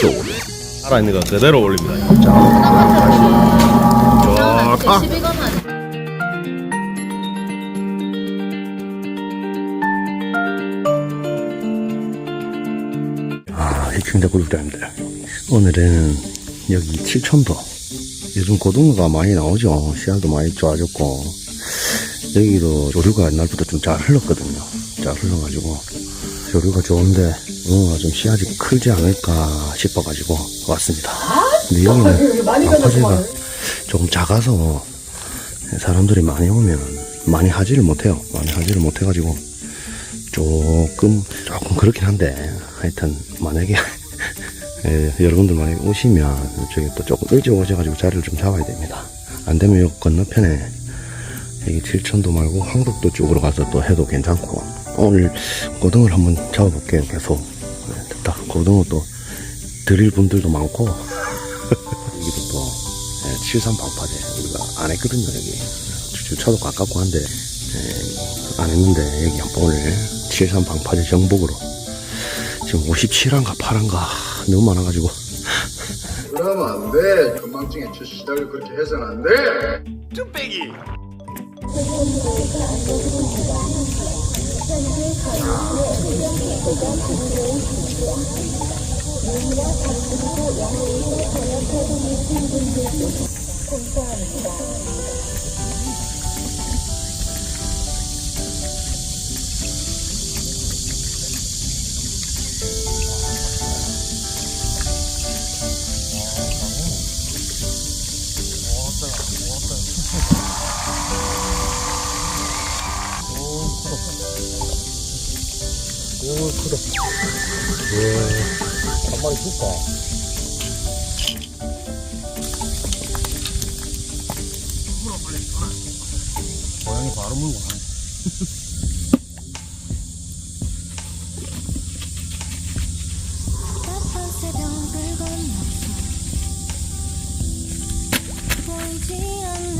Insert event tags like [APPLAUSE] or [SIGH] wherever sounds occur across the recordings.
이쪽으로 살아있는 거 그대로 올립니다 자 좋다 12건만 아, 해킹대 구독자님들. 오늘은 여기 칠천도. 요즘 고등어가 많이 나오죠. 씨알도 많이 좋아졌고. 여기도 조류가 옛날부터 좀 잘 흘렀거든요. 잘 흘러가지고. 조류가 좋은데, 어, 좀 씨알이 크지 않을까 싶어가지고 왔습니다. 근데 여기는 방파제가 조금 작아서 사람들이 많이 오면 많이 하지를 못해요. 많이 하지를 못해가지고 조금 조금 그렇긴 한데 하여튼 만약에 [LAUGHS] 예, 여러분들 만약에 오시면 저기 또 조금 일찍 오셔가지고 자리를 좀 잡아야 됩니다 안 되면 요 건너편에 여기 칠천도 말고 황덕도 쪽으로 가서 또 해도 괜찮고 오늘 고등어를 한번 잡아볼게요 계속 네, 됐다. 고등어 또 드릴 분들도 많고. 여기도 또 예, 칠산 방파제 우리가 안 했거든요 여기. 주차도 가깝고 한데 예, 안 했는데 여기 한번 오늘 칠산 방파제 정복으로 지금 57한가 8한가 너무 많아가지고. 그러면 안 돼. 건망증에 저 시달을 그렇게 해서는 안 돼. 감사합니다. 한 마리 줄까? 고양이 바로 물고 가네 보이지 않는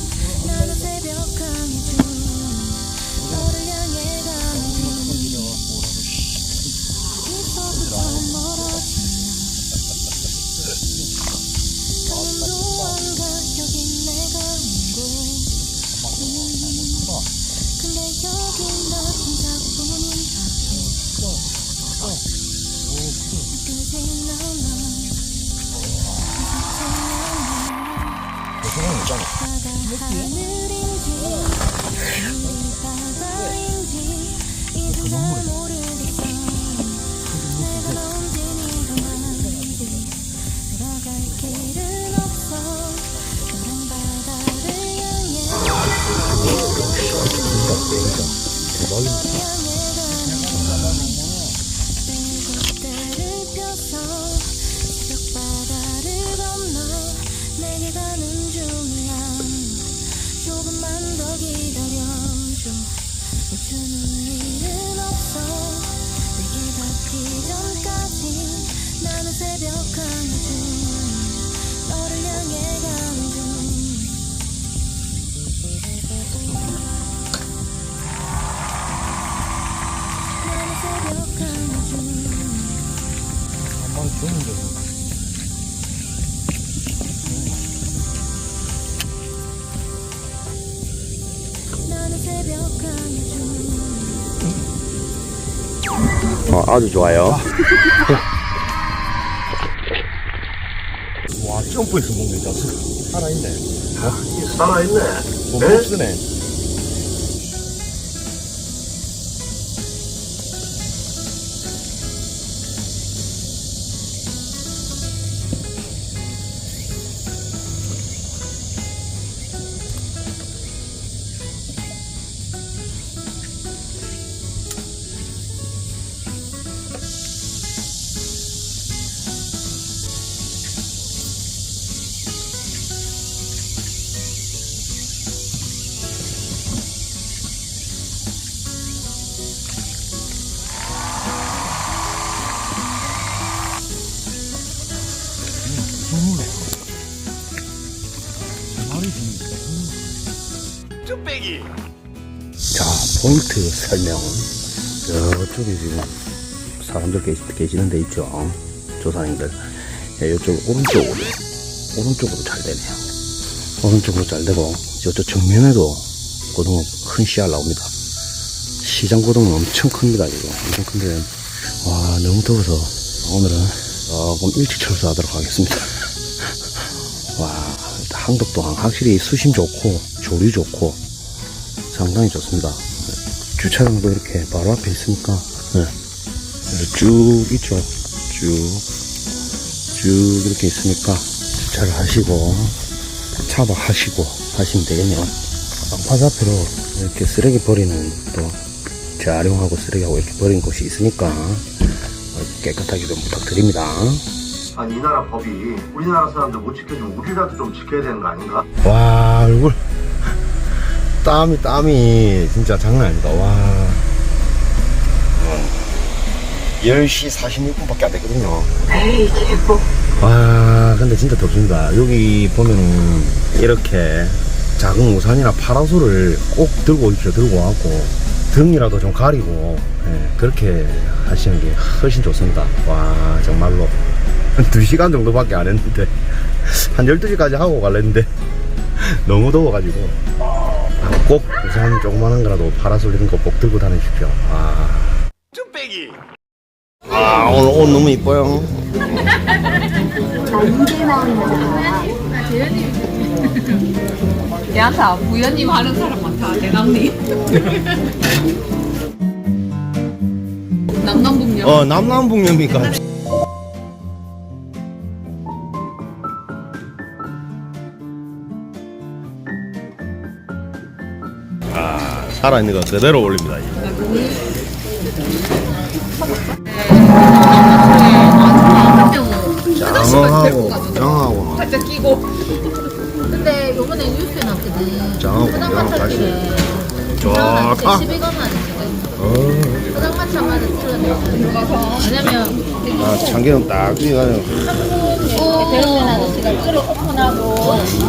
새벽 가는 중이야 조금 바다 하늘인지 물이 바다인지 내게 가는 중이야. 조금만 더 기다려줘. 멈추는 일은 없어. 내게 닿기 전까지 나는 새벽 하늘 중 너를 향해 가는 중 어, 아주 좋아요. 와 점프해서 자수 살아있네. 살아있네. 몸 쓰네 자, 포인트 설명. 저쪽에 지금 사람들 계시, 계시는 데 있죠. 조사님들. 예, 이쪽 오른쪽으로, 오른쪽으로 잘 되네요. 오른쪽으로 잘 되고, 저쪽 정면에도 고등어 큰 씨알 나옵니다. 시장 고등어 엄청 큽니다, 이거. 엄청 큰데, 와, 너무 더워서 오늘은 조금 일찍 철수하도록 하겠습니다. 와, 한국 또한 확실히 수심 좋고, 조류 좋고, 상당히 좋습니다. 주차장도 이렇게 바로 앞에 있으니까, 네. 쭉 있죠. 쭉, 쭉 이렇게 있으니까 주차를 하시고, 차박하시고 하시면 되겠네요. 앞으로 이렇게 쓰레기 버리는 또 재활용하고 쓰레기하고 이렇게 버리는 곳이 있으니까 깨끗하게 좀 부탁드립니다. 아니 이 나라 법이 우리나라 사람들 못 지켜주면 우리라도 좀 지켜야 되는 거 아닌가? 와 얼굴. 땀이 땀이 진짜 장난 아니다. 와. 10시 46분밖에 안 됐거든요. 와 근데 진짜 덥습니다. 여기 보면은 이렇게 작은 우산이나 파라솔을 꼭 들고 오십시오 들고 와갖고 등이라도 좀 가리고 예, 그렇게 하시는 게 훨씬 좋습니다. 와 정말로 한 2시간 정도밖에 안 했는데 한 12시까지 하고 갈랬는데 너무 더워가지고 꼭 우산 조그만한 거라도 파라솔 이런 거 꼭 들고 다니십시오. 아. 쭈빼기. 아 오늘 옷 너무 이뻐요. [LAUGHS] 야사 부연님 하는 사람 많다. 대남님 [LAUGHS] 남남북녀. 어 남남북녀입니까 살아있는 거 그대로 올립니다 장어하고 장어하고. 살짝 끼고. 근데 요번에 뉴스에 났거든. 장어하고 장어 다시. 좋다 12만 원 지금. 포장마차마다 틀어내서. 왜냐면 아, 참기름 딱 찍어가지고. 대로변 아저씨가 끌어 오픈하고.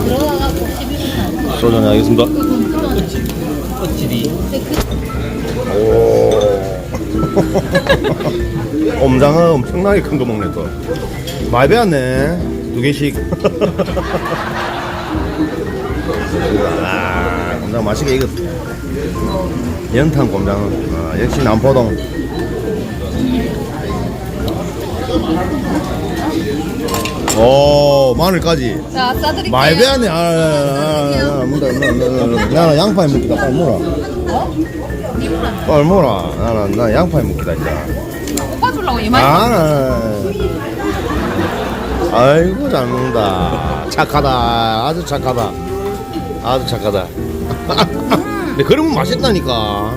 들어가갖고 12만 원. 소전에 하겠습니다 오. [LAUGHS] 옴장어 엄청나게 큰 거 먹네 또. 많이 배웠네 두 개씩. [LAUGHS] 아 곰장어 맛있게 익었다 연탄 곰장어 아, 역시 남포동. 오 마늘까지 자 싸드릴게요 많이 배웠네 아, 아, 아, 아, 문다 문다 나는 양파에 묵기다 빨리 빨리 물어 나는 나 양파에 묵기다 진짜 오빠 주려고 이만 아, 나- 아이고 잘 먹는다 착하다 아주 착하다 아주 착하다 근데 그러면 맛있다니까